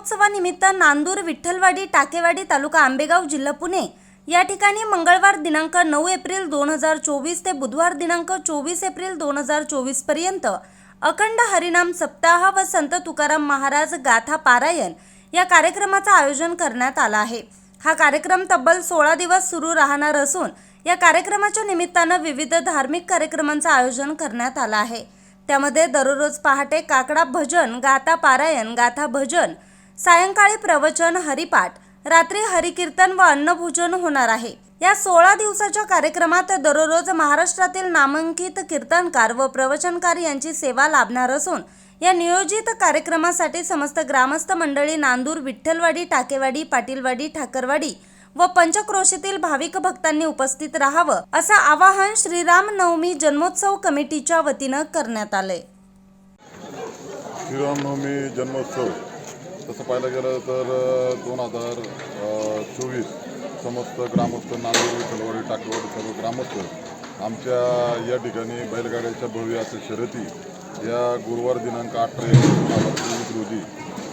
महोत्सवानिमित्त नांदूर विठ्ठलवाडी टाकेवाडी तालुका आंबेगाव जिल्हा पुणे. या ठिकाणी मंगळवार दिनांक नऊ एप्रिल दोन हजार चोवीस ते बुधवार दिनांक चोवीस एप्रिल दोन हजार चोवीसपर्यंत अखंड हरिनाम सप्ताह व संत तुकाराम महाराज गाथा पारायण या कार्यक्रमाचं आयोजन करण्यात आलं आहे. हा कार्यक्रम तब्बल सोळा दिवस सुरू राहणार असून या कार्यक्रमाच्या निमित्तानं विविध धार्मिक कार्यक्रमांचं आयोजन करण्यात आलं आहे. त्यामध्ये दररोज पहाटे काकडा भजन गाथा पारायण गाथा भजन सायंकाळी प्रवचन हरिपाठ रात्री हरिकीर्तन व अन्नभोजन होणार आहे. या सोळा दिवसाच्या कार्यक्रमात दररोज महाराष्ट्रातील नामांकित कीर्तनकार व प्रवचनकार यांची सेवा लाभणार असून या नियोजित कार्यक्रमासाठी समस्त ग्रामस्थ मंडळी नांदूर विठ्ठलवाडी टाकेवाडी पाटीलवाडी ठाकरवाडी व पंचक्रोशीतील भाविक भक्तांनी उपस्थित राहावं असं आवाहन श्रीराम नवमी जन्मोत्सव कमिटीच्या वतीनं करण्यात आलंय. श्रीरामनवमी जन्मोत्सव. तसं पाहायला गेलं तर दोन हजार चोवीस समस्त ग्रामस्थ नांदेड सलवाडी टाकेवाडी सर्व ग्रामस्थ आमच्या या ठिकाणी बैलगाड्याच्या भव्य अशा शर्यती या गुरुवार दिनांक अठरा दोन हजार चोवीस रोजी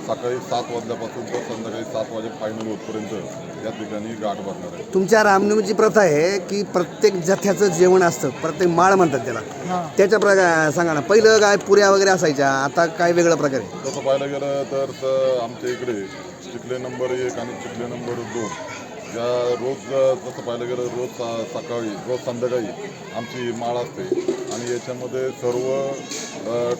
सकाळी सात वाजल्यापासून तर संध्याकाळी सात वाजे फायनल होतपर्यंत या ठिकाणी गाठ भरणार आहे. तुमच्या रामनवमीची प्रथा आहे की प्रत्येक जथ्याचं जेवण असतं प्रत्येक माळ म्हणतात त्याला. त्याच्या प्रकार सांगा ना पहिलं काय पुऱ्या वगैरे असायच्या आता काय वेगळं प्रकार आहे? तसं पाहायला गेलं तर त- आमच्या इकडे चिखले नंबर एक आणि चिखले नंबर दोन ज्या रोज तसं पाहायला गेलं रोज सकाळी रोज संध्याकाळी आमची माळ असते. आणि याच्यामध्ये सर्व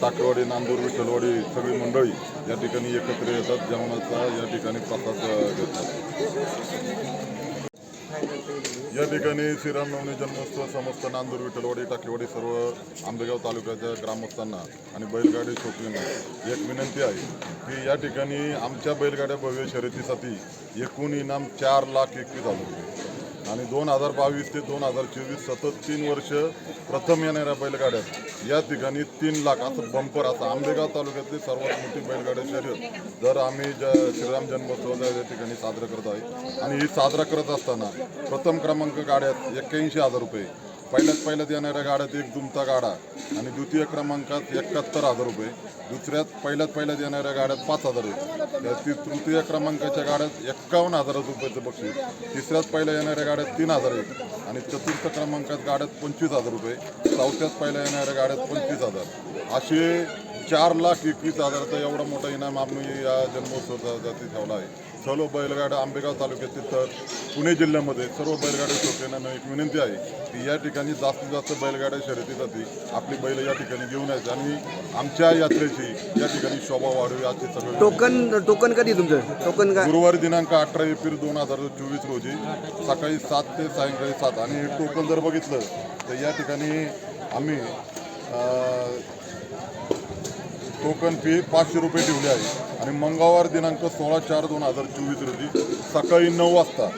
टाकेवाडी नांदूर विठ्ठलवाडी सगळी मंडळी या ठिकाणी एकत्र येतात जेवणाचा या ठिकाणी प्रसाद घेतात. या ठिकाणी श्रीरामनवमी जन्मोत्सव समस्त नांदूर विठ्ठलवाडी टाकेवाडी सर्व आंबेगाव तालुक्याच्या ग्रामस्थांना आणि बैलगाडी शौकींना एक विनंती आहे की या ठिकाणी आमच्या बैलगाड्या भव्य शर्यतीसाठी एकूण इनाम चार लाख एकवीस हजार रुपये. आणि दोन हजार बावीस ते दोन हजार चोवीस सतत तीन वर्ष प्रथम येणाऱ्या बैलगाड्यात या ठिकाणी तीन लाख असं बंपर असं आंबेगाव तालुक्यातली सर्वात मोठी बैलगाड्या शर्यत जर आम्ही ज्या श्रीराम जन्मोत्सव या ठिकाणी साजरा करत आहे. आणि ही साजरा करत असताना प्रथम क्रमांक गाड्यात एक्क्याऐंशी हजार रुपये. पहिल्यात पहिल्यात येणाऱ्या गाड्यात एक दुमता गाडा आणि द्वितीय क्रमांकात एकाहत्तर हजार रुपये. दुसऱ्यात पहिल्यात पहिल्यात येणाऱ्या गाड्यात पाच हजार रुपये. ती तृतीय क्रमांकाच्या गाड्यात एक्कावन्न हजार रुपयाचं बक्षीस. तिसऱ्यात पहिल्या येणाऱ्या गाड्यात तीन हजार एक आणि चतुर्थ क्रमांकात गाड्यात पंचवीस हजार रुपये. चौथ्यात पहिल्या येणाऱ्या गाड्यात पंचवीस हजार. असे चार लाख एकवीस हजाराचा एवढा मोठा इनाम आम्ही या जन्मोत्सवासाठी ठेवला आहे. सर्व बैलगाड्या आंबेगाव तालुक्यातील तर पुणे जिल्ह्यामध्ये सर्व बैलगाड्या शौकीनांना एक विनंती आहे की या ठिकाणी जास्तीत जास्त बैलगाड्या शर्यतीसाठी आपली बैल या ठिकाणी घेऊन यायची आणि आमच्या यात्रेची या ठिकाणी शोभा वाढवी अशी सगळं टोकन टोकन कधी तुमचं? टोकन काय? गुरुवारी दिनांक अठरा एप्रिल दोन हजार चोवीस रोजी सकाळी सात ते सायंकाळी सात. आणि टोकन जर बघितलं तर या ठिकाणी आम्ही टोकन फी पाचशे रुपये ठेवली आहे. आणि मंगळवार दिनांक सोळा चार दोन हजार चोवीस रोजी सकाळी नऊ वाजता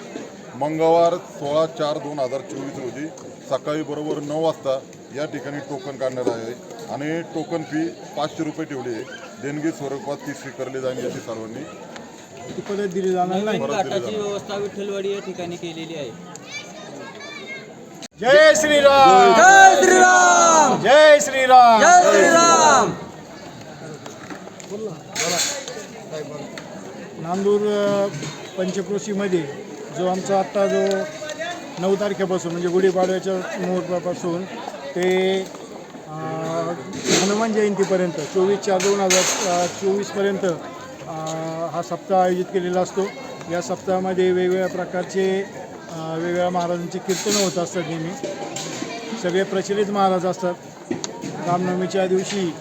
मंगळवार सोळा चार दोन हजार चोवीस रोजी सकाळी बरोबर नऊ वाजता या ठिकाणी टोकन काढणार आहे. आणि टोकन फी पाचशे रुपये ठेवली आहे. देणगी स्वरूपात ती स्वीकारली जाईल याची सर्वांनी. परत दिली जाणार नाही. घाटाची. व्यवस्था विठ्ठलवाडी या ठिकाणी केलेली आहे. जय श्रीराम. जय श्रीराम. जय श्रीराम. जय श्रीराम. नांदूर पंचक्रोशीमध्ये जो आमचा आत्ता जो नऊ तारखेपासून म्हणजे गुढीपाडव्याच्या मुहूर्तापासून ते हनुमान जयंतीपर्यंत चोवीस चार दोन हजार चोवीसपर्यंत हा सप्ताह आयोजित केलेला असतो. या सप्ताहामध्ये वेगवेगळ्या प्रकारचे वेगवेगळ्या महाराजांचे कीर्तनं होत असतात नेहमी. सगळे प्रचलित महाराज असतात. रामनवमीच्या दिवशी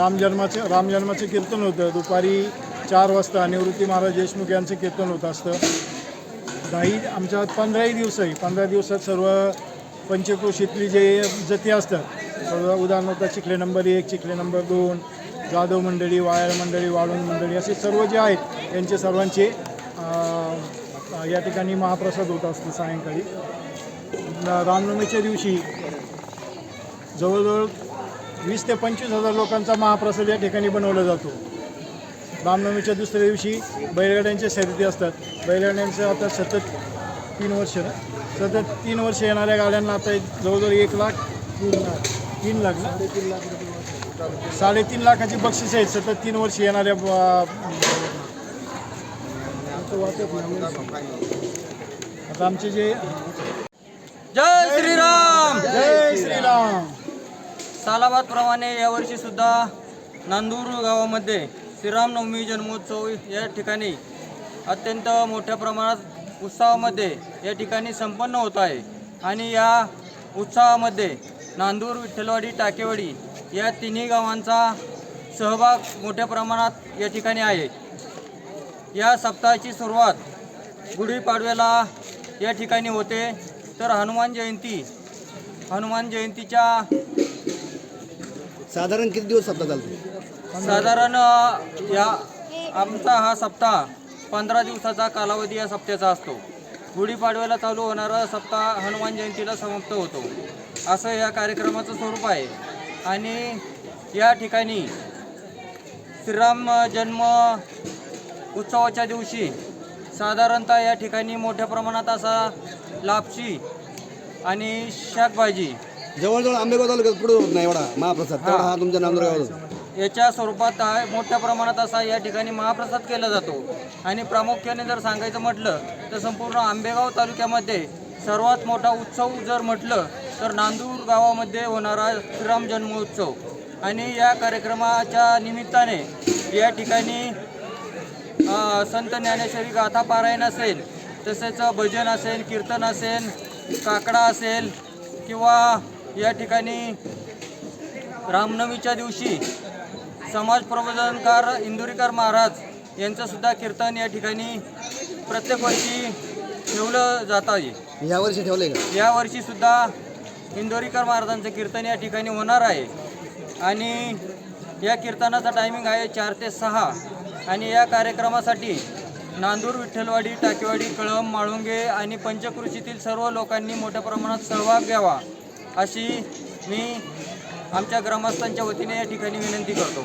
रामजन्माचं रामजन्माचं कीर्तन होतं. दुपारी चार वाजता निवृत्ती महाराज देशमुख यांचं कीर्तन होत असतं. दहाही आमच्या पंधराही दिवस आहे. पंधरा दिवसात सर्व पंचक्रोशीतली जे जती असतात सर्व उदाहरणार्थ चिखले नंबर एक चिखले नंबर दोन जाधव मंडळी वायर मंडळी वाळून मंडळी असे सर्व जे आहेत त्यांचे सर्वांचे या ठिकाणी महाप्रसाद होत असतो सायंकाळी. न- रामनवमीच्या दिवशी जवळजवळ वीस ते पंचवीस हजार लोकांचा महाप्रसाद या ठिकाणी बनवला जातो. रामनवमीच्या दुसऱ्या दिवशी बैलगाड्यांच्या शर्यती असतात. बैलगाड्यांचं आता सतत तीन वर्ष ना? सतत तीन वर्ष येणाऱ्या गाड्यांना आता जवळजवळ एक लाख तीन लाख तीन लाख ना? तीन लाख रुपये साडेतीन लाखाची बक्षीस आहेत. सतत तीन वर्ष येणाऱ्या. आता आमचे जे जय श्रीराम! जय श्रीराम! सालाबादप्रमाणे यावर्षीसुद्धा नांदूर गावामध्ये श्रीरामनवमी जन्मोत्सव या ठिकाणी अत्यंत मोठ्या प्रमाणात उत्साहामध्ये या ठिकाणी संपन्न होत आहे. आणि या उत्साहामध्ये नांदूर विठ्ठलवाडी टाकेवाडी या तिन्ही गावांचा सहभाग मोठ्या प्रमाणात या ठिकाणी आहे. या सप्ताहाची सुरुवात गुढीपाडव्याला या ठिकाणी होते. तर हनुमान जयंती हनुमान जयंतीच्या साधारण किती दिवस सप्ताह चालतो? साधारण या आमचा हा सप्ताह पंधरा दिवसाचा कालावधी या सप्त्याचा असतो. गुढीपाडव्याला चालू होणारा सप्ताह हनुमान जयंतीला समाप्त होतो. असं या कार्यक्रमाचं स्वरूप आहे. आणि या ठिकाणी श्रीराम जन्म उत्सवाच्या दिवशी साधारणतः या ठिकाणी मोठ्या प्रमाणात असा लापशी आणि शाकभाजी जवळजवळ आंबेगाव तालुक्यात कुठं होत नाही एवढा महाप्रसाद. तेवढा हा तुमच्या नांदुरगाव होतो याच्या स्वरूपात हा मोठ्या प्रमाणात असा या ठिकाणी महाप्रसाद केला जातो. आणि प्रामुख्याने जर सांगायचं म्हटलं तर संपूर्ण आंबेगाव तालुक्यामध्ये सर्वात मोठा उत्सव जर म्हटलं तर नांदूर गावामध्ये होणारा श्रीराम जन्मोत्सव. आणि या कार्यक्रमाच्या निमित्ताने या ठिकाणी संत ज्ञानेश्वरी गाथा पारायण असेल तसेच भजन असेल कीर्तन असेल काकडा असेल किंवा या ठिकाणी रामनवमीच्या दिवशी समाज प्रबोधनकार इंदुरीकर महाराज यांचं सुद्धा कीर्तन या ठिकाणी प्रत्येक वर्षी ठेवलं जात आहे. यावर्षी का? सुद्धा इंदोरीकर महाराजांचं कीर्तन या ठिकाणी होणार आहे. आणि या कीर्तनाचा टायमिंग आहे चार ते सहा. आणि या कार्यक्रमासाठी नांदूर विठ्ठलवाडी टाकेवाडी कळंब माळुंगे आणि पंचकृषीतील सर्व लोकांनी मोठ्या प्रमाणात सहभाग घ्यावा. अशी मी आमच्या ग्रामस्थांच्या वतीने या ठिकाणी विनंती करतो.